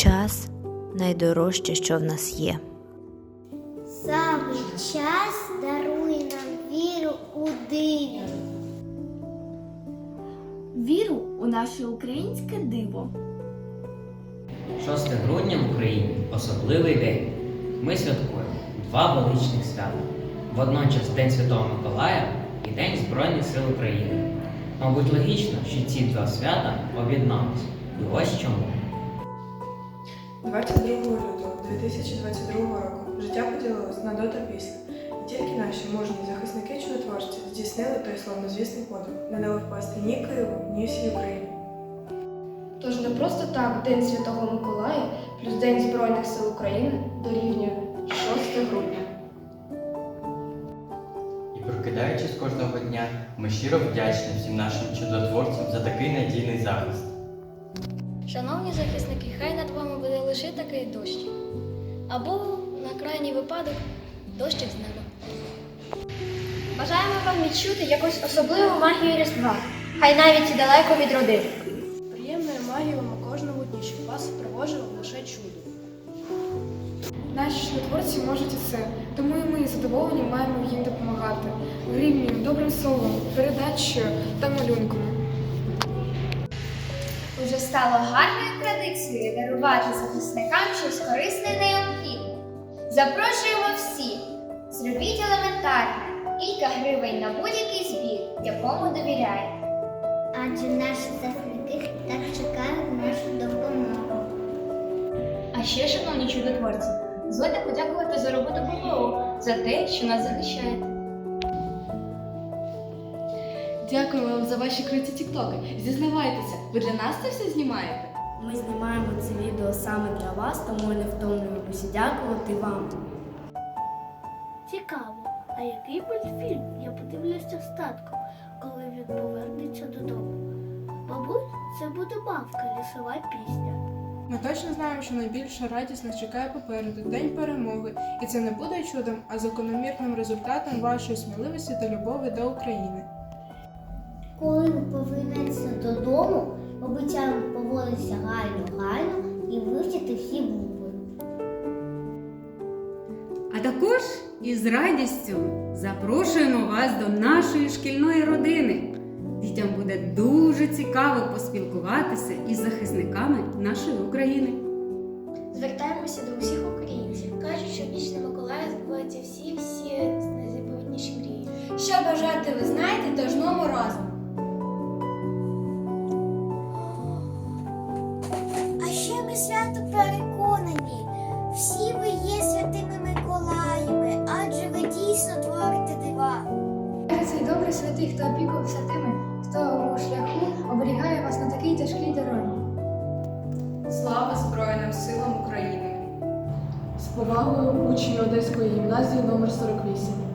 Час найдорожче, що в нас є. Саме час дарує нам віру у диво. Віру у наше українське диво. 6 грудня в Україні особливий день. Ми святкуємо два величних свята. Водночас День Святого Миколая і День Збройних сил України. Мабуть, логічно, що ці два свята об'єдналися. І ось чому. 22 лютого 2022 року життя поділилось на до та після. І тільки наші мужні захисники чудотворці здійснили той славнозвісний подвиг, не дали впасти ні Києву, ні всій Україні. Тож не просто так День Святого Миколая плюс День Збройних сил України дорівнює 6 грудня. І прокидаючись кожного дня, ми щиро вдячні всім нашим чудотворцям за такий надійний захист. Шановні захисники, хай над вами буде лише такий дощ. Або, на крайній випадок, дощик з неба. Бажаємо вам відчути якусь особливу магію Різдва, хай навіть і далеко від родини. Приємної магії вам у кожному дні, щоб вас супроводжував лише чудо. Наші чудотворці можуть усе, тому і ми з задоволенням маємо їм допомагати гривнею, добрим словом, передачею та малюнками. Уже стало гарною традицією дарувати захисникам щось корисне і необхідне. Запрошуємо всіх. Зробіть елементарне кілька гривень на будь-який збір, якому довіряєте. Адже наші захисники так чекають нашу допомогу. А ще, шановні чудотворці, дозвольте подякувати за роботу ППО, за те, що нас захищаєте. Дякую вам за ваші круті тіктоки. Зізнавайтеся, ви для нас це все знімаєте? Ми знімаємо це відео саме для вас, тому не втомлюємося дякувати вам. Цікаво, а який мультфільм я подивлюся з татком, коли він повернеться додому? Мабуть, це буде мавка лісова пісня. Ми точно знаємо, що найбільша радість нас чекає попереду День перемоги, і це не буде чудом, а закономірним результатом вашої сміливості та любові до України. Коли ви повернетеся додому, обіцяємо поводитися гайно-гайно і вивчити всі букви. А також із радістю запрошуємо вас до нашої шкільної родини. Дітям буде дуже цікаво поспілкуватися із захисниками нашої України. Звертаємося до усіх українців. Кажуть, що в ніч на Миколая збуваються всі-всі найзаповітніші мрії. Що бажати ви знаєте, тож ному святий, хто опікувався тими, хто у шляху оберігає вас на такій тяжкій дорозі. Слава Збройним силам України! З повагою учні Одеської гімназії номер 48.